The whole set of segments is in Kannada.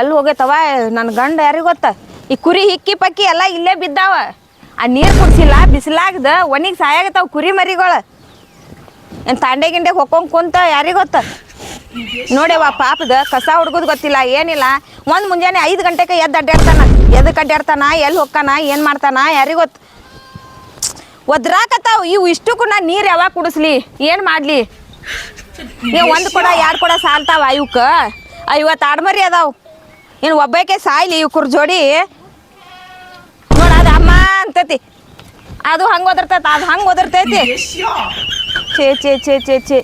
ಎಲ್ಲಿ ಹೋಗೈತವ? ನನ್ನ ಗಂಡ ಯಾರಿಗೆ ಗೊತ್ತ? ಈ ಕುರಿ ಹಿಕ್ಕಿ ಪಕ್ಕಿ ಎಲ್ಲ ಇಲ್ಲೇ ಬಿದ್ದಾವ. ಆ ನೀರು ಕುಡ್ಸಿಲ್ಲ, ಬಿಸಿಲಾಗ್ದ ಒನಿಗೆ ಸಾಯಾಗತ್ತಾವ ಕುರಿ ಮರಿಗಳು. ಏನು ತಾಂಡೆ ಗಿಂಡೆ ಹೊಕ್ಕೊಂಡ್ ಕುಂತ ಯಾರಿಗ್ ಗೊತ್ತ? ನೋಡ್ಯವ ಪಾಪದ ಕಸ ಹುಡ್ಗುದ್ ಗೊತ್ತಿಲ್ಲ, ಏನಿಲ್ಲ. ಒಂದ್ ಮುಂಜಾನೆ ಐದು ಗಂಟೆಗೆ ಎದ್ದು ಅಡ್ಡಾಡ್ತಾನ ಎದಕ್ಕೆ ಅಡ್ಡಾಡ್ತಾನ ಎಲ್ಲಿ ಹೊಕ್ಕಾನ, ಏನು ಮಾಡ್ತಾನ, ಯಾರಿಗೆ ಗೊತ್ತ? ಒದ್ರಾಕತ್ತಾವ. ಇವು ಇಷ್ಟಕ್ಕೂ ನಾ ನೀರು ಯಾವಾಗ ಕುಡಿಸ್ಲಿ? ಏನು ಮಾಡ್ಲಿ? ಏ, ಒಂದು ಕೊಡ, ಎರಡು ಕೊಡ ಸಾಲ್ತಾವ ಇವಕ್ಕ ಐವತ್ತು ಆಡ್ಮರಿ ಅದಾವ. ಏನು ಒಬ್ಬಾಕೆ ಸಾಯ್ಲಿ ಇವ್ಕುರ್ ಜೋಡಿ. ನೋಡ ಅಮ್ಮ ಅಂತತಿ. ಅದು ಹಂಗೆ ಒದರ್ತೈತಿ, ಅದು ಹಂಗೆ ಒದರ್ತೈತಿ. ಛೇ ಛೇ ಛೇ ಛೇ ಛೇ.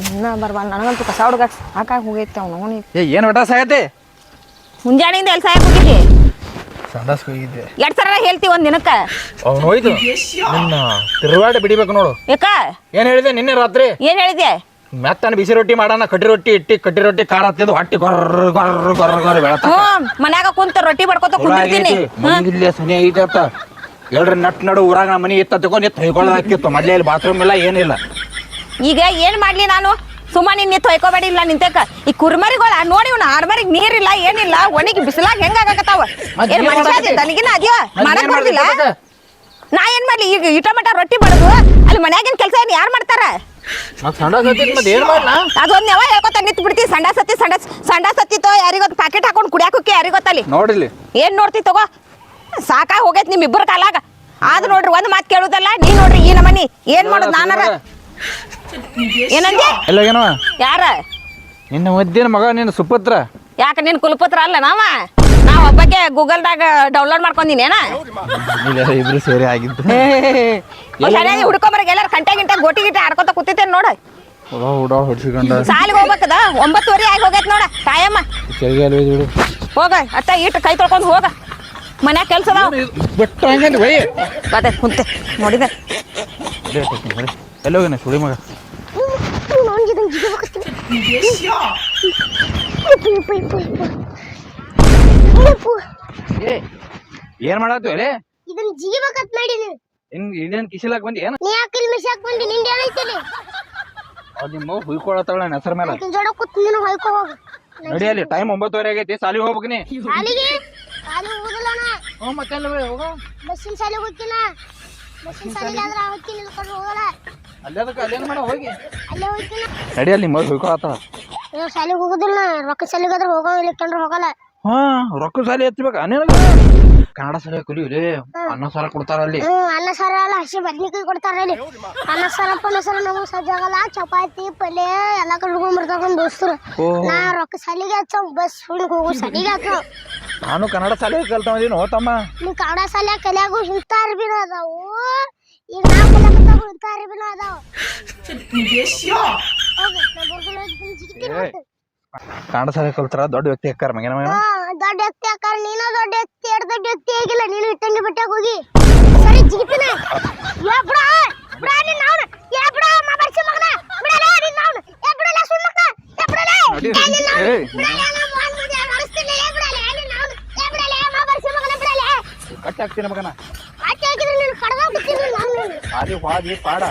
ಇನ್ನ ಬರ್ಬಾರ್ದು. ನನಗಂತೂ ಕಸ ಹುಡುಗ ಸಾಕಾಗಿ ಹೋಗೈತೆ ಅವ್ನು. ಅವನು ಏ ಏನು ವಟಾಸ ಆಗೈತಿ? ಮುಂಜಾನೆಯಿಂದ ಎಲ್ಲಿ ಸಾಯಕ್ ಹೋಗಿದ್ದಿ? ಸಂಡಾಸ್ ಹೋಗಿದ್ದೆ. ಎರಡು ಸರ ಹೇಳ್ತಿ ಒಂದ್ ದಿನಕ್ಕ. ಅವ್ನು ಹೋಯ್ತು. ನಿನ್ನ ತಿರುವಾಡ ಬಿಡಿಬೇಕು ನೋಡು. ಯಾಕ? ಏನ್ ಹೇಳಿದೆ ನಿನ್ನೆ ರಾತ್ರಿ? ಏನ್ ಹೇಳಿದೆ ಮೆತ್ತನ ಬಿಸಿ ರೊಟ್ಟಿ ಮಾಡೋಣ ಕಟ್ಟಿ ರೊಟ್ಟಿ ಇಟ್ಟಿ ಕಟ್ಟಿ ರೊಟ್ಟಿ ಖಾರ ಹತ್ತಿದ್ದು ಹೊಟ್ಟಿ ಗೊರ್ರ ಗೊರ್ರ ಗೊರ್ರ ಗೊರ್ರ ಬೆಳತ ಮನ್ಯಾಗ ಕುಂತ ರೊಟ್ಟಿ ಬಡ್ಕೊತ ಕುಂತಿರ್ತೀನಿ ಇಲ್ಲೇ ಸನಿ ಐತೆ ಹೇಳ್ರಿ ನಟ್ ನಡು ಊರಾಗ ಮನಿ ಇತ್ತ ತಗೊಂಡು ಎತ್ತು ಮೊದ್ಲೇ ಇಲ್ಲಿ ಬಾತ್ರೂಮ್ ಇಲ್ಲ ಏನಿಲ್ಲ. ಈಗ ಏನ್ ಮಾಡ್ಲಿ ನಾನು? ಸುಮ್ಮನೆ ನಿನ್ನ ತೊಯ್ಕೋಬೇಡಿ ಇಲ್ಲ ನಿಂತಕ ಈ ಕುರ್ಮರಿಗಳ ನೋಡಿ ಇವ್ನ ಆಡ್ಮರಿಗೆ ನೀರಿಲ್ಲ ಏನಿಲ್ಲ ಒಣಗಿ ಬಿಸಿಲಾಗ ಹೆಂಗ ಆಗಕತ್ತಾವ? ಏನ್ ಮನುಷ್ಯ ತನಗಿನ ಅದ್ಯೋ? ಮಾಡಕ್ ಏನ್ ಬರ್ದಿಲ್ಲ? ನಾ ಏನ್ ಮಾಡ್ಲಿ? ಈಗ ಇಟಮಟ ರೊಟ್ಟಿ ಬಡದು ಅಲ್ಲಿ ಮನ್ಯಾಗಿನ ಕೆಲಸ ಏನ್ ಯಾರು ಮಾಡ್ತಾರ? ಮತ್ತೆ ಮತ್ತೆ ಏನು ಮಾಡ್ಲ? ಅದೊಂದ್ ಯಾವ ಹೇಳ್ಕೊತ ನಿಂತ್ ಬಿಡ್ತಿ ಸಂಡ ಸತ್ತಿ ಸಂಡ ಸಂಡ ಸತ್ತಿತ್ತೋ ಯಾರಿಗೊತ್ತು ಪ್ಯಾಕೆಟ್ ಹಾಕೊಂಡು ಕುಡಿಯಾಕ ಹೋಗಿ ಯಾರಿಗೊತ್ತಲ್ಲಿ ನೋಡಿಲಿ ಏನ್ ನೋಡ್ತಿ ತಗೋ? ಸಾಕಾಗ ಹೋಗೈತ್ ನಿಮ್ ಇಬ್ಬರ ಕಾಲಾಗ. ಆದ್ ನೋಡ್ರಿ ಒಂದ್ ಮಾತ್ ಕೇಳುದಲ್ಲ ನೀ ನೋಡ್ರಿ ಈ ನಮ್ಮನಿ ಏನ್ ಮಾಡೋದು ನಾನಾರ? ಏನಂದೆ ಎಲ್ಲ ಏನವ? ಯಾರ? ನಿನ್ನ ಮದ್ದಿನ ಮಗ ನಿನ್ನ ಸುಪುತ್ರ. ಯಾಕ ನಿನ್ ಕುಲಪತ್ರ ಅಲ್ಲ ನಾವ? ನಾವ್ ಒಬ್ಬಕ್ಕೆ ಗೂಗಲ್ದಾಗ ಡೌನ್ಲೋಡ್ ಮಾಡ್ಕೊಂಡಿನೇನ ಇಲ್ಲ ಇಬ್ರು ಸೇರಿ ಆಗಿದ್ದು. ಸರಿಯಾಗಿ ಹುಡ್ಕೊಂಬರಗೆ ಎಲ್ಲಾರು ಕಂಟೆ ಗಿಂಟೆ ಗೋಟಿ ಗಿಟ್ಟೆ ಆಡ್ಕೊತ ಕೂತಿತ್ತೇನ್ ನೋಡ. ಹುಡ ಹುಡ ಹೊಡ್ಸಿಕೊಂಡ. ಸಾಲಿಗೆ ಹೋಗ್ಬೇಕದ? ಒಂಬತ್ತುವರೆ ಆಗಿ ಹೋಗೈತ್ ನೋಡ ತಾಯಮ್ಮ. ಕೆಳಗೆ ಬಿಡು. ಹೋಗ ಅತ್ತ ಇಟ್ಟು ಕೈ ತೊಳ್ಕೊಂಡು ಹೋಗ. ಮನ್ಯಾಗ ಕೆಲ್ಸ ಬಿಟ್ಟು ಹಂಗಂದ್ರೆ ಬೈ ಅದೇ ಕುಂತೆ ನೋಡಿದೆ. ಎಲ್ಲೋಗಿನ ಸುಳಿ ಮಗ? ಏ ಏನ್ ಮಾಡತ್ತು ಅಲೆ ಇದನ್ನ ಜಿಗಿಬೇಕಂತ ಮಾಡೀನಿ ಇನ್ ಇದೇನ್ ಕಿಸಿಲಾಕ್ ಬಂದಿ? ಏನ? ನೀ ಯಾಕೆ ಮಿಸಾಕ್ ಬಂದಿ? ನಿಂದ ಏನೈತಿಲಿ ಅದ್ ನಿಮ್ಮ ಹುಯ್ಕೊಳತ್ತಾಳ ನನ್ನ ಹೆಸರ ಮೇಲೆ. ನಿನ್ ಜೋಡ ಕೂತ್ ನೀನು ಹೊಯ್ಕೊ ಹೋಗು. ನಡಿ. ಅಲ್ಲಿ ಟೈಮ್ ಒಂಬತ್ತುವರೆ ಆಗೈತಿ ಸಾಲಿ ಹೋಗ್ಬೇಕು ನೀ. ಸಾಲಿಗೆ ಸಾಲಿ ಹೋಗುದಿಲ್ಲ ನಾ ಹ್ಞೂ ಮತ್ತೆ ಹೋಗ ಬಸ್ಸಿನ ಸಾಲಿಗೆ ಹೋಗ್ತೀನ? ಬಸ್ಸಿನ ಸಾಲಿಗೆ ಆದ್ರೆ ಹೋಗ್ತೀನಿ ಇಲ್ಕೊಂಡು ಹೋಗಲ್ಲ. ಅಲ್ಲೇ ಅದಕ್ಕೆ ಅಲ್ಲೇನು ಮಾಡ ಹೋಗಿ. ನಡಿ ಅಲ್ಲಿ ನಿಮ್ಮ ಹುಯ್ಕೊಳತ್ತಾಳ ಶಾಲೆಗೆ ಹೋಗೋದಿಲ್ಲ ರೊಕ್ಕ ಶಾಲೆಗೆ ಆದ್ರೆ ಹೋಗೋ ಇಲ್ಲಕ್ಕಂದ್ರೆ ಹೋಗಲ್ಲ. ಹಾ ರೊಕ್ಕ ಶಾಲೆ ಎತ್ತಬೇಕ ನಿನಗೆ ಕನ್ನಡ ಸಾಲಿ ಕಲಿಯುಲೇ ಅನ್ನ ಸಾರ ಕೊಡ್ತಾರ ಅಲ್ಲಿ. ಅನ್ನ ಸಾರ ಅಲ್ಲ ಹಸಿ ಬದ್ನಿಕಾಯಿ ಕೊಡ್ತಾರ ಅಲ್ಲಿ. ಅನ್ನ ಸಾರ ಪನ್ನ ಸಾರ ನಮಗೆ ಸಜ್ಜಾಗಲ್ಲ ಚಪಾತಿ ಪಲ್ಯ ಎಲ್ಲ ಕಡೆ ನಮ್ಮ ದೋಸ್ತರು. ನಾ ರೊಕ್ಕ ಸಾಲಿಗೆ ಹಚ್ಚ ಬಸ್ ಹುಡುಗ ಹೋಗು ಸಾಲಿಗೆ ಹಾಕ ನಾನು ಕನ್ನಡ ಸಾಲಿ ಕಲ್ತಾವದೀನಿ ಹೋತಮ್ಮ ನೀ ಕನ್ನಡ ಶಾಲೆ ಕಲಿಯಾಗು ಇಂಥ ಅರ್ಬಿನ ಅದಾವು. ಈಗ ನಾಲ್ಕು ಅರ್ಬಿನ ಅದಾವು ಸಾಲಿ ಕಲ್ತಾರ ದೊಡ್ಡ ವ್ಯಕ್ತಿ ಅಕ್ಕಾರ ಮಗನ ಮಗನ? ದೊಡ್ಡ ವ್ಯಕ್ತಿ ಅಕ್ಕಾರ ನೀನು ದೊಡ್ಡ ವ್ಯಕ್ತಿ ಎರಡು ದೊಡ್ಡ ವ್ಯಕ್ತಿ ಆಗಿಲ್ಲ ನೀನು ಇಟ್ಟಂಗಿ ಬಿಟ್ಟಾಗ ಹೋಗಿ. ಸರಿ ಜಿಗಿತೀನಿ ಯಾ ಬಿಡ ಬಿಡ ನಿನ್ನ ಅವನು ಯಾ ಬಿಡ ಮಾ ಮಗನ. ಬಿಡಲೇ ನಿನ್ನ ಅವನು. ಯಾ ಬಿಡಲೇ ಸುಣ್ಣ ಮಗನ. ಯಾ ಬಿಡಲೇ ಮಗನ ಬಿಡಲೇ ಕಟ್ಟಿ ಹಾಕ್ತೀನಿ ಮಗನ ಆಚೆ ಹಾಕಿದ್ರೆ ನೀನು ಕಡ್ದಾಗ ಸಾಲಿ ಹಾದಿ ಪಾಡ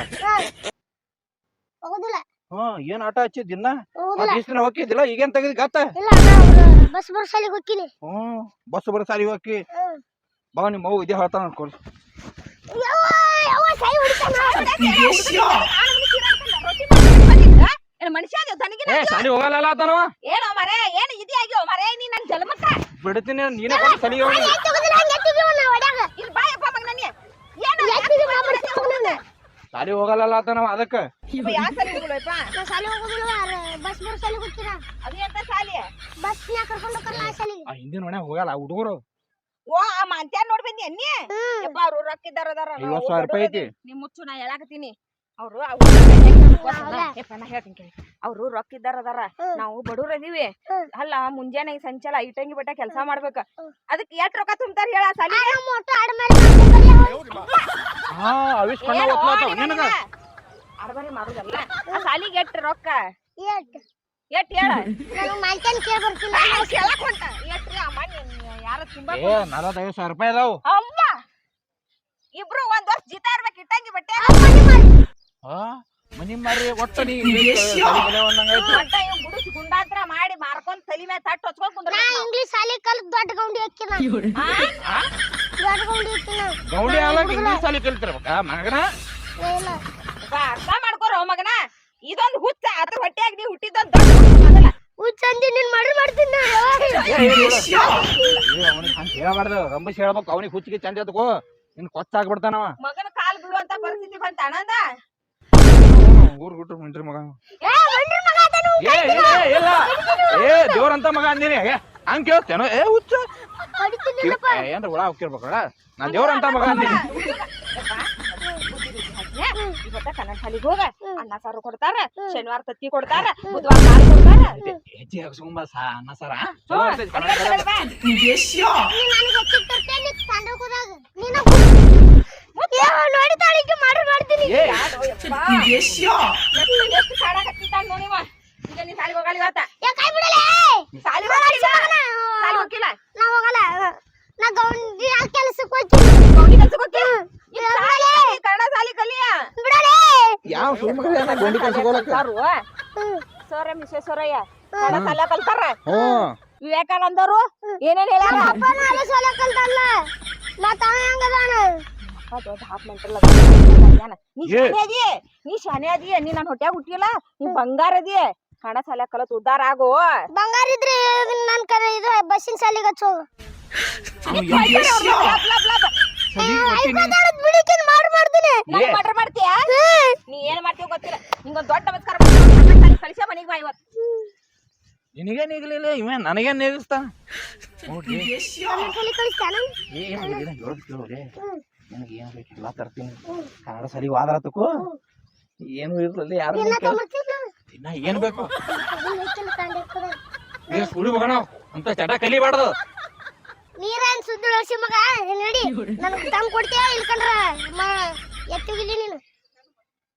ಹೋಗುದಿಲ್ಲ ಹ್ಞೂ ಏನ್ ಆಟ ಹಚ್ಚಿದ್ ದಿನ ದಿನ ಹೋಗಿದ್ದಿಲ್ಲ ಈಗೇನ್ ತೆಗೆದ್ ಗತ್ತ ಬಸ್ ಬರ್ಸಲಿಗೆ ಹೋಗ್ತೀನಿ ಹ್ಮ್ ಬಸ್ ಬರೋ ಸಾಲಿ ಹೋಗಿ ಬಾ ನಿಮ್ಮ ಮಗು ಇದೇ ಹೇಳ್ತಾನ ಮನುಷ್ಯ ಸಾಲಿ ಹೋಗಲ್ಲ ಏನೋ ಮರೆ ಏನು ಇದಿ ಆಗ್ಯೋ ಮರೆ ನೀ ಬಿಡ್ತೀನಿ ನೀನೇ ಕೊಟ್ಟು ಸಾಲಿಗೆ ಹೋಗಿ ಎತ್ತಿಗುದಿಲ್ಲ ಹಂಗೆ ಎತ್ತಿದೀವ ನಾವು ಹೊಡ್ಯಾಗ ಇಲ್ಲಿ ಬಾಯಪ್ಪ ಮಗ ನನಗೆ ಏನು ಎತ್ತಿದೀವಿ ಮಾ ಬರ್ಸಿ ಮಗನ ಸಾಲಿ ಹೋಗಲ್ಲ ಆತನವ ಅದಕ್ಕ. ಯಾವ ಸರಿ ಹೋಗ್ಲಪ್ಪ ನಾ ಶಾಲೆ ಹೋಗುದಿಲ್ಲ ಬಸ್ ಬರ್ಸಲಿಗೆ ಹೋಗ್ತೀರಾ? ಅದು ಎಂತ ಸಾಲಿ ಬಸ್ನ್ಯಾಗ ಕರ್ಕೊಂಡು ಹೋಗಲ್ಲ ಆ ಶಾಲೆಗೆ? ಆ ಹಿಂದಿನ ಮನೆ ಹೋಗಲ್ಲ ಹುಡುಗರು. ಓ ಆ ಮಂತ್ಯಾನ್ ನೋಡ್ ಬಂದಿ ಅನ್ನಿ ಯಪ್ಪ ಅವ್ರು ರೊಕ್ಕ ಇದ್ದಾರ ಅದಾರ ಐವತ್ತು ಸಾವಿರ ರೂಪಾಯಿ ಐತಿ. ಮುಚ್ಚು ನಾ ಹೇಳಾಕತ್ತೀನಿ. ಅವರು ಅವರು ಹೇಳ್ತೀನಿ ಕೇಳಿ. ಅವ್ರು ರೊಕ್ಕ ಇದ್ದಾರ ಅದಾರ. ನಾವು ಬಡವ್ರ ಅದೀವಿ. ಅಲ್ಲ ಮುಂಜಾನೆ ಸಂಚಾಲ ಐಟಂಗಿ ಬಟ್ಟ ಕೆಲಸ ಮಾಡ್ಬೇಕ. ಅದಕ್ ಅದಕ್ಕೆ ಎಷ್ಟ್ ರೊಕ್ಕ ತುಂಬ್ತಾರ ಹೇಳ ಸಾಲಿ? ಮಾಡುದಲ್ಲ ಸಾಲಿಗೆ ಎಷ್ಟ್ ರೊಕ್ಕ? ಎಷ್ಟ್? ಎಷ್ಟ್ ಹೇಳ? ನಲವತ್ತೈದು ಸಾವಿರ ರೂಪಾಯಿ ಅದಾವು. ಅಮ್ಮ! ಇಬ್ರು ಒಂದ್ ವರ್ಷ ಜೀತ ಇರ್ಬೇಕು ಇಟ್ಟಂಗಿ ಬಟ್ಟೆ. ಹಾ ಮನಿ ಮಾರಿ ಒಟ್ಟ ನೀ ಇವ್ ಗುಡಿಸ್ ಗುಂಡಾತ್ರ ಮಾಡಿ ಮಾರ್ಕೊಂಡ್ ತಲಿ ಮೇಲೆ ತಟ್ಟು ಹೊಚ್ಕೊಂಡ್ ಕುಂದ್ರ ನಾ ಇಂಗ್ಲಿಷ್ ಶಾಲಿ ಕಲ್ತ್ ದೊಡ್ಡ ಗೌಂಡಿ ಹಾಕಿನ ದೊಡ್ಡ ಗೌಂಡಿ ಹಾಕಿನ ಗೌಡಿ ಇಂಗ್ಲೀಷ್ ಸಾಲಿ ಕಲ್ತಿರ್ಬೇಕಾ ಮಗನ? ಅರ್ಥ ಮಾಡ್ಕೋರ ಮಗನ. ಇದೊಂದ್ ಹುಚ್ಚ ಅದ್ರ ಹೊಟ್ಟೆಯಾಗ ನೀ ಹುಟ್ಟಿದಂತ ದೊಡ್ಡ ಹುಚ್ಚ ನಿನ್ ಮಡ್ರ್ ಮಾಡ್ತೀನಿ ಅವನಿಗೆ ಹಂಗ ಹೇಳಬಾರ್ದು. ರಂಬಸ್ ಹೇಳ್ಬೇಕು ಅವನಿಗೆ ಹುಚ್ಚಿಗೆ ಚಂದ ಎತ್ಕೋ. ನಿನ್ ಕೊಚ್ಚಾಗ್ಬಿಡ್ತಾನವ ಮಗನ ಕಾಲ್ ಬಿಡುವಂತ ಪರಿಸ್ಥಿತಿ ಬಂತ ಆನಂದ ಊರ್ ಬಿಟ್ಟು ಮಿಂಟ್ರಿ ಮಗ. ಏ ಮಂಡ್ರಿ ಮಗ. ಏ ಇಲ್ಲ ಇಲ್ಲ. ಏ ದೇವ್ರಂತ ಮಗ ಅಂದಿನಿ. ಹಂಗ ಕೇಳ್ತೇನೋ? ಏ ಹುಚ್ಚ. ಏನ್ರ ಒಳ ಹೋಗ್ತಿರ್ಬೇಕಲ್ಲ ನಾ ದೇವ್ರಂತ ಮಗ ಅಂದಿನಿ. ಇವತ್ತ ಹೋಗ. ಅನ್ನ ಸಾರು ಕೊಡ್ತಾರ ಶನಿವಾರ ತತ್ತಿ ಕೊಡ್ತಾರ ಬುಧವಾರ ಸಾರು ಕೊಡ್ತಾರ. ಹೆಜ್ಜೆ ಹಾಕ್ಸ್ಕೊಂಬ ಸಾ ಅನ್ನ ಸಾರ. ಚಲೋ ಇರ್ತೈತಿ ಕನ್ನಡ ಶಾಲ್ಯಾಗ. ನೀ ನನಗೆ ಹೆಚ್ಚಿಟ್ಟಿರ್ತೆ ನೀ ತಂಡಕ್ ಹೋದಾಗ ನೀನ ಎಷ್ಟು ಯಾವ ಸುಮ್ಮನೆ ಗೊಂಡಿ ಕಳ್ಸ್ಕೊಳಕ ಸಾರು ಸರ್ ಎಂ ವಿಶ್ವೇಶ್ವರಯ್ಯ ಕನ್ನಡ ಸಾಲ ಕಲ್ತಾರ ವಿವೇಕಾನಂದರು ಏನೇನ್ ನಾಳೆ ಸೋಲ ಕಲ್ತಲ್ಲ ಮತ್ತ ದೊಡ್ಡ ಮೆಂಟಲ್ ನೀ ಏ. ಶಾನೆ ಅದಿ ನೀ ಶಾನೆ ಅದಿ ನೀ ನನ್ ಹೊಟ್ಯಾಗ ಹುಟ್ಟಿಲ್ಲ ನೀ ಬಂಗಾರ ಅದಿ ಹಣ ಸಾಲ ಕಲತ್ ಉದ್ದಾರ ಆಗು. ಬಂಗಾರ ಇದ್ರೆ ನನ್ನ ಕಡೆ ಇದು ಬಸ್ಸಿನ ಮಾಡ್ತೀಯ? ನೀ ಏನ್ ಮಾಡ್ತೀವ ಗೊತ್ತಿಲ್ಲ. ನಿಂಗೊಂದು ದೊಡ್ಡ ನಮಸ್ಕಾರ ಕಳಿಸ ಮನಿಗೆ ಬಾ ಇವತ್ತು ನಿನಗೇನ್ ಈಗಲಿಲ್ಲ? ಇವ ನನಗೇನ್ ನೇಗಿಸ್ತಾನ? ನೋಡ್ರಿ ನನಗೆ ಏನು ಬೇಕು ಎಲ್ಲ ತರ್ತೀನಿ. ಕನ್ನಡ ಸರಿ ವಾದ್ರ ತಕೋ. ಏನು ಇರ್ಲಿಲ್ಲ ಯಾರು ಇನ್ನ ಏನ್ ಬೇಕು? ಏ ಸುಳಿ ಮಗಣ ಅಂತ ಚಟ ಕಲಿಬಾರ್ದು. ನೀರೇನ್ ಸುದ್ದಿ ಉಳಿಸಿ ಮಗ? ನಡಿ. ನನಗೆ ತಂಗ್ ಕೊಡ್ತೀಯ ಇಲ್ಕಂದ್ರ ಎತ್ತಿಗಿಲಿ ನೀನು?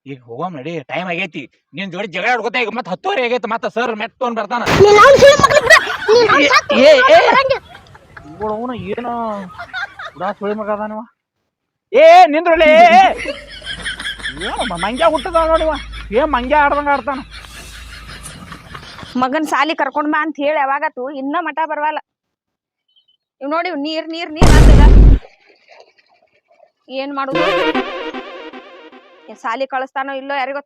ಈಗ ಹೋಗೋಣ ನಡಿ ಟೈಮ್ ಆಗೈತಿ. ನಿನ್ ಜೋಡಿ ಜಗಳ ಆಡ್ಕೋತ ಈಗ ಮತ್ತೆ ಹತ್ತುವರೆ ಆಗೈತಿ ಮತ್ತೆ ಸರ್ ಮೆಟ್ ತೊಗೊಂಡ್ ಬರ್ತಾನ. ಏನೋ ಸುಳಿ ಮಗ ಅದಾನವ. ಏ, ನಿಂದ್ರಲೇ ಏನು ಮಂಗ್ಯ ಹುಟ್ಟದ ನೋಡಿವ ಏ, ಮಂಗ್ಯ ಆಡ್ದಂಗ ಆಡ್ತಾನ. ಮಗನ್ ಸಾಲಿ ಕರ್ಕೊಂಡ್ ಬಾ ಅಂತ ಹೇಳಿ ಯಾವಾಗತ್ತು ಇನ್ನ ಮಠ ಬರವಲ್ಲ. ಇವ್ ನೋಡಿ ನೀರ್ ನೀರ್ ನೀರ್ ಏನ್ ಮಾಡುದು? ಸಾಲಿ ಕಳಿಸ್ತಾನೋ ಇಲ್ಲೋ ಯಾರಿಗೋ.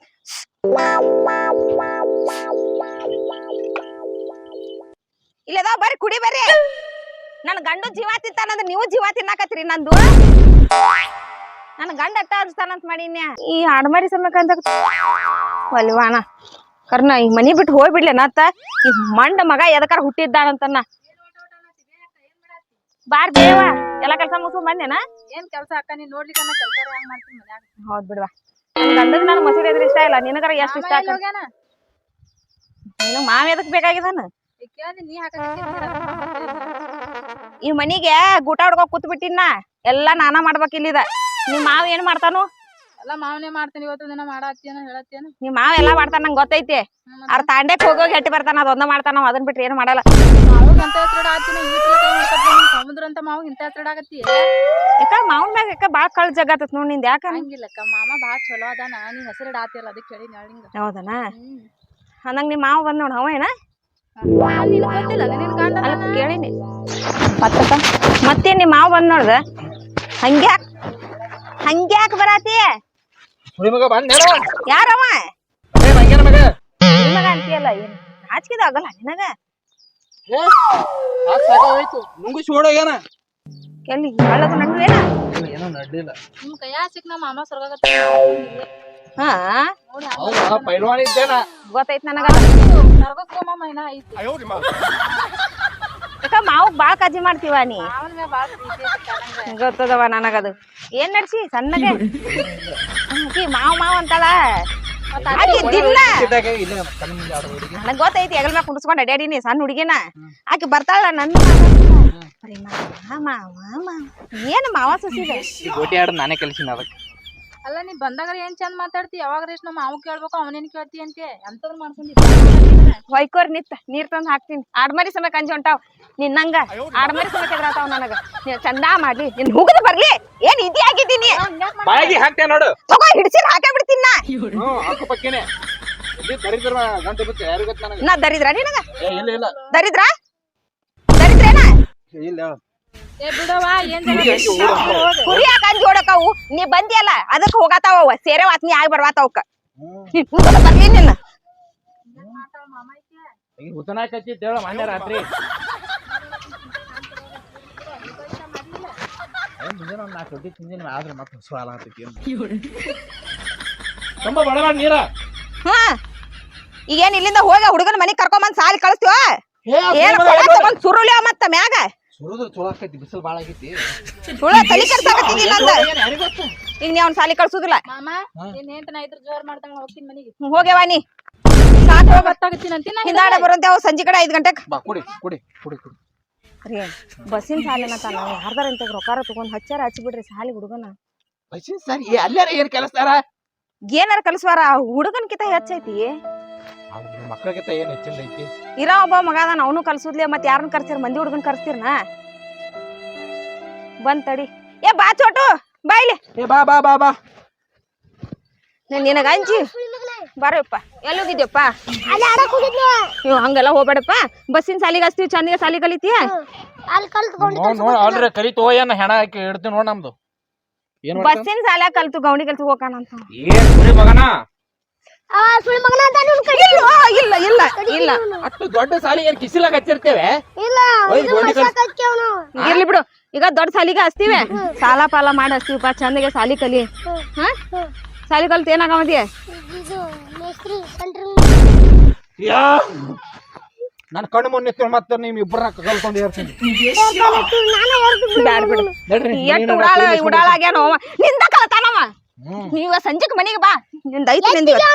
ಇಲ್ಲದ, ಬರ್ರಿ, ಕುಡಿ ಬರ್ರಿ. ನನ್ ಗಂಡು ಜೀವ ತಿಂತಾನಂದ್ರ ನೀವು ಜೀವ ತಿನ್ನಾಕತ್ರಿ ನಂದು. ನನ್ ಗಂಡ ಅಟ್ಟ ಅಂತ ಮಾಡೀನಿ ಈ ಹಾಡ್ಮಾರಿ ಸಮಕಂತ ಒಲ್ವಾನ ಕರ್ನ ಈ ಮನಿ ಬಿಟ್ಟು ಹೋಗ್ಬಿಡ್ಲೆ ನತ್ತ. ಈ ಮಂಡ ಮಗ ಎದಕಾರ ಹುಟ್ಟಿದ್ದಾನಂತನ್ನ. ಬಾರ್ ಬೇವ ಎಲ್ಲ ಕೆಲಸ ಮುಗಿಸ್ಕೊಂಡ್ ಬಂದೇನ? ಏನ್ ಕೆಲಸ ಅಕ್ಕ ನೀನ್ ನೋಡ್ಲಿಕ್ಕ ಕೆಲ್ಸ ಹೆಂಗ್ ಮಾಡ್ತೀನಿ ಮನ್ಯಾಗ? ಹೌದ್ ಬಿಡ್ವಾ. ನನ್ ಗಂಡಗ್ ನಾನು ಮಸೂರಿ ಎದ್ರ ಇಷ್ಟ ಇಲ್ಲ. ನಿನಗರ ಎಷ್ಟು ಇಷ್ಟ ಆಕ ನೀನು ಮಾವ ಎದಕ್ ಬೇಕಾಗಿದಾನ ನೀ ಈ ಮನಿಗೆ ಗೂಟ ಹೊಡ್ಕೊ ಕೂತ್ ಬಿಟ್ಟಿನ ಎಲ್ಲಾ ನಾನ ಮಾಡ್ಬೇಕ್ ಇಲ್ಲಿದ. ನಿಮ್ ಮಾವ ಏನ್ ಮಾಡ್ತಾನು? ಎಲ್ಲ ಮಾವನೇ ಮಾಡ್ತೀನಿ ಇವತ್ತು ದಿನ ಮಾಡಾತ್ತೇನ ಹೇಳತ್ತೇನ ನಿಮ್ ಮಾವ ಎಲ್ಲಾ ಮಾಡ್ತಾನ ನಂಗೆ ಗೊತ್ತೈತಿ. ಅವ್ರ ತಾಂಡೆಕ್ ಹೋಗೋಗಿ ಹೆಟ್ಟಿ ಬರ್ತಾನ ಅದೊಂದ ಮಾಡ್ತಾನ ಅದನ್ ಬಿಟ್ರಿ ಏನ್ ಮಾಡಲ್ಲ. ಮಾವಾಗ ಎಂತ ಹೆಸರು ಆತೀನಿ ಸಮುದ್ರ ಅಂತ ಮಾವು ಇಂತ ಹೆಸರು ಆಗತ್ತಿ ಯಾಕ ಮಾವನ್ ಮ್ಯಾಗ ಯಾಕ ಬಾಳ ಕಳ್ ಜಗತ್ತತ್ ನೋಡ್ನಿಂದ ಯಾಕ ಹಂಗಿಲ್ಲಕ್ಕ ಮಾಮ ಬಾಳ ಚಲೋ ಅದಾನ ನೀನ್ ಹೆಸರು ಆತಿಲ್ಲ ಅದಕ್ಕೆ ಹೇಳಿ ನಿಂಗ. ಹೌದನ? ಹ್ಮ್. ಅಂದಂಗ ನಿಮ್ ಮಾವ ಬಂದ್ ನೋಡ್ ಅವ ಏನ? ಅಲ್ಲ ಕೇಳಿನಿ. ಮತ್ತಕ್ಕ? ಮತ್ತೆ ನಿಮ್ ಮಾವ ಬಂದ್ ನೋಡ್ದ? ಹಂಗ್ಯಾಕ್ ಹಂಗ್ಯಾಕ್ ಬರಾತಿ? ಮಗ ಬಂದೇನೋ ಯಾರವ? ಮಗ ನಿಮಗ ಅಂತೀಯಲ್ಲ ಏನ್ ನಾಚಿಕೆದ ಆಗಲ್ಲ ನಿನಗ? ಸಾಕಾಗೋಯ್ತು. ನುಂಗಿಸಿ ಓಡೋಗ್ಯಾನ ಎಲ್ಲಿ ಹೇಳದು ಏನ? ಏನೋ ನಡ್ಲಿಲ್ಲ. ಕೈಯಾ ಸಿಕ್ ನಮ್ಮ ಮಾಮ ಸ್ವರ್ಗಾಗತ್ತ ಹಾ? ಹೌದಾ ಪೈಲ್ವಾನ್ ಇದ್ದೇನ? ಗೊತ್ತೈತ್ ನನಗ. ಮಾಮ ಐತಿ. ಅದಕ್ಕ ಮಾವಕ್ ಬಾಳ ಕಾಜಿ ಮಾಡ್ತೀವ ನೀ. ಗೊತ್ತದವ ನನಗದು. ಏನ್ ನಡ್ಸಿ ಸಣ್ಣಗೆ? ಆಕಿ ಮಾವ್ ಮಾವ್ ಅಂತಾಳ. ಆಕಿ ದಿನ. ನನಗ್ ಗೊತ್ತೈತಿ ಹೆಗಲ್ ಮ್ಯಾಗ ಕುಂಡ್ಸ್ಕೊಂಡ್ ಅಡ್ಯಾಡಿನಿ ಸಣ್ಣ ಹುಡುಗಿನ. ಆಕಿ ಬರ್ತಾಳ ನನ್ನ ಬರೀ ಮಾವ ಏನ್ ಮಾವ ಸುಸಿದೆ? ನಾನೇ ಕಲ್ಸಿನ ಅದಕ್ಕೆ. ಅಲ್ಲ ನೀ ಬಂದಾಗ ಏನ್ ಚಂದ ಮಾತಾಡ್ತಿ? ಯಾವಾಗ ರೇಷ್ ನಮ್ಮ ಮಾವು ಕೇಳ್ಬೇಕು ಅವನೇನ್ ಕೇಳ್ತಿ ಅಂತೆ ಎಂತದ್ ಮಾಡ್ಕೊಂಡಿ? ಹೊಯ್ಕೋರ್ ನಿತ್ತ ನೀರ್ ತಂದ್ ಹಾಕ್ತೀನಿ. ಆಡ್ಮರಿ ಸಮಯ ಕಂಜಿ ಹೊಂಟಾವ್. ನಿನ್ನಂಗ ಆಡ್ಮರಿ ಸಮಯ ತೆಗ್ರಾತಾವ್ ನನಗ. ನೀ ಚಂದ ಮಾಡ್ಲಿ. ನಿನ್ ಹುಗದ್ ಬರ್ಲಿ. ಏನ್ ಇದಿ ಆಗಿದ್ದೀನಿ ಬಾಯಿಗೆ ಹಾಕ್ತೆ ನೋಡು. ತಗೋ ಹಿಡ್ಸಿರ್ ಹಾಕೇ ಬಿಡ್ತೀನಿ ನಾ. ಹಾಕು ಪಕ್ಕೇನೆ. ದರಿದ್ರ ಗಂಟೆ ಬಿತ್ತು ಯಾರು ಗೊತ್ತ ನನಗೆ? ನಾ ದರಿದ್ರ ನಿನಗ? ಏ ಇಲ್ಲ ಇಲ್ಲ. ದರಿದ್ರ? ದರಿದ್ರೇನಾ? ಇಲ್ಲ ಹೇಳು. ಏ ಬಿಡವ ಏನ್ ಜನ ಕುರಿ ಯಾಕ ಅಂಜಿ ಓಡಕಾವು ನೀ ಬಂದಿಯಲ್ಲ ಅದಕ್ಕೆ ಹೋಗತಾವ ಅವ. ಸೇರೆ ವಾತ್ನಿ ಆಗಿ ಬರ್ವಾತ ಅವಕ್ಕ. ಹುಗದ್ ಬರ್ಲಿ ನಿನ್ನ? ಮೊನ್ನೆ ರಾತ್ರಿ. ಏ, ಮುಂಜಾನೆ ಒಂದ್ ನಾಲ್ಕು ರೊಟ್ಟಿ ತಿಂದಿನಿ ಆದ್ರೆ ಮತ್ತೆ ಹಸು ಹಾಲ ಹತ್ತೈತಿ ತುಂಬ ಬಡಬಾಡ ನೀರ. ಹಾ. ಈಗೇನ್ ಇಲ್ಲಿಂದ ಹೋಗ ಹುಡುಗನ ಮನಿಗ್ ಕರ್ಕೊಂಬಂದ್ ಸಾಲಿ ಕಳಿಸ್ತೀವ? ಏನ್ ತಗೊಂಡ್ ಸುರುಳಿ ಮತ್ತ ಮ್ಯಾಗ. ಸುರಿದ್ರೆ ಚಲೋ ಆಕೈತಿ ಬಿಸಿಲು ಭಾಳ ಆಗೈತಿ. ಸುಳ್ಳ ತಲಿ ಕೆಡ್ಸಾಕತ್ತೀನಿ ನಂದ ಗೊತ್ತು? ಈಗ ನೀ ಅವ್ನ ಸಾಲಿ ಕಳ್ಸುದಿಲ್ಲ ಮಾಮ ನಿನ್ ಹೆಂಡತಿ ನಾ ಇದ್ರ ಜೋರ್ ಮಾಡ್ದಂಗ ಹೋಗ್ತೀನಿ ಮನಿಗೆ. ಹ್ಮ್, ಹೋಗ್ಯವ ನೀ. ಸಾಕ್ ಹೋಗ ಗೊತ್ತಾಗತ್ತೀನಿ ಅಂತೀನಿ ಹಿಂದಾಡ ಬರಂತೆ ಅವ್ ಸಂಜೆ ಕಡೆ ಐದ್ ಗಂಟೆಗೆ ಬಾ ಕುಡಿ ಕುಡಿ ಕುಡಿ ಕುಡಿ. ರೀ ಬಸ್ಸಿನ ಸಾಲಿನ ತಾನ ಯಾರ್ದಾರ ಅಂತ ರೊಕ್ಕಾರ ತಗೊಂಡ್ ಹಚ್ಚಾರ ಹಚ್ಚಿ ಬಿಡ್ರಿ ಸಾಲಿ ಹುಡುಗನ. ಬಸ್ಸಿನ ಸರಿ ಏ ಅಲ್ಲಾರ ಏನ್ ಕೆಲಸ್ತಾರ? ಏನಾರ ಕಲ್ಸ್ವಾರ ಹುಡುಗನ್ ಕಿತ ಹೆಚ್ಚೈತಿ. ಮಕ್ಕಳಿಗಿಂತ ಏನ್ ಹೆಚ್ಚಿಂದ ಐತಿ ಇರೋ ಒಬ್ಬ ಮಗ ಅದಾನ ಅವನು ಕಲ್ಸುದ್ಲೆ ಮತ್ ಯಾರನ್ನ ಕರ್ಸ್ತೀರ ಮಂದಿ ಹುಡುಗನ್ ಕರ್ಸ್ತೀರ್ನ? ಬಂದ್ ತಡಿ. ಏ ಬಾ ಚೋಟು ಬಾ ಇಲ್ಲಿ. ಏ ಬಾ ಬಾ ಬಾ ಬಾ. ನೀನ್ ನಿನಗ ಅಂಜಿ. ಬಾರಪ್ಪ ಎಲ್ಲಿ ಹೋಗಿದ್ಯಪ್ಪ ಅಲ್ಲಿ ಆಡಕ್ ಹೋಗಿದ್ನ ನೀವು ಹಂಗೆಲ್ಲ ಹೋಗ್ಬೇಡಪ್ಪ. ಬಸ್ಸಿನ ಸಾಲಿಗೆ ಹಚ್ತೀವಿ ಚಂದಿಗೆ ಸಾಲಿ ಕಲಿತೀಯ? ಅಲ್ಲಿ ಕಲ್ತ್ಕೊಂಡು ನೋಡ್ ನೋಡ್ ಆಲ್ರೆ ಕರಿ ತಗೋ ಏನ್ ಹೆಣ ಹಾಕಿ ಇಡ್ತೀನಿ ನೋಡ್ ನಮ್ದು. ಏನ್ ಮಾಡ್ತಾನ? ಬಸ್ಸಿನ ಸಾಲ ಕಲ್ತು ಗೌಂಡಿ ಕಲ್ತು ಹೋಗೋಣ ಅಂತ ಏನ್ ಕುರಿ ಮಗನ? ಆ ಸುಳಿ ಮಗನ ಅಂತ ನಿನ್ ಕೈ ಇಲ್ಲ ಇಲ್ಲ ಇಲ್ಲ ಅಷ್ಟು ದೊಡ್ಡ ಸಾಲಿ ಏನ್ ಕಿಸಿಲಾಗ ಹಚ್ಚಿರ್ತೇವೆ ಇಲ್ಲ ಇರ್ಲಿ ಬಿಡು. ಈಗ ದೊಡ್ಡ ಸಾಲಿಗೆ ಹಚ್ತೀವಿ. ಸಾಲ ಪಾಲ ಮಾಡಿ ಹಚ್ತೀವಪ್ಪ ಚಂದಗೆ ಸಾಲಿ ಕಲಿ. ಹಾ? ಸಾಲಿ ಕಲ್ತ ಏನಾಗಮದಿ ನನ್ನ ಕಣ್ಣು ಮೊನ್ನೆ ಮತ್ತೆ ನಿಮ್ ಇಬ್ಬರ ಕಲ್ಕೊಂಡು ಇರ್ತೀನಿ ಬ್ಯಾಡ ಬಿಡು. ಎಷ್ಟು ಉಡಾಳ ಉಡಾಳ ಆಗ್ಯಾನೋ ಅವ. ನಿಂದ ಕಲ್ತಾನವ. ನೀವ ಸಂಜೆಕ್ ಮನೆಗೆ ಬಾ. ನಿಂದ ಐತಿ ನಿಂದ ಇವತ್ತು.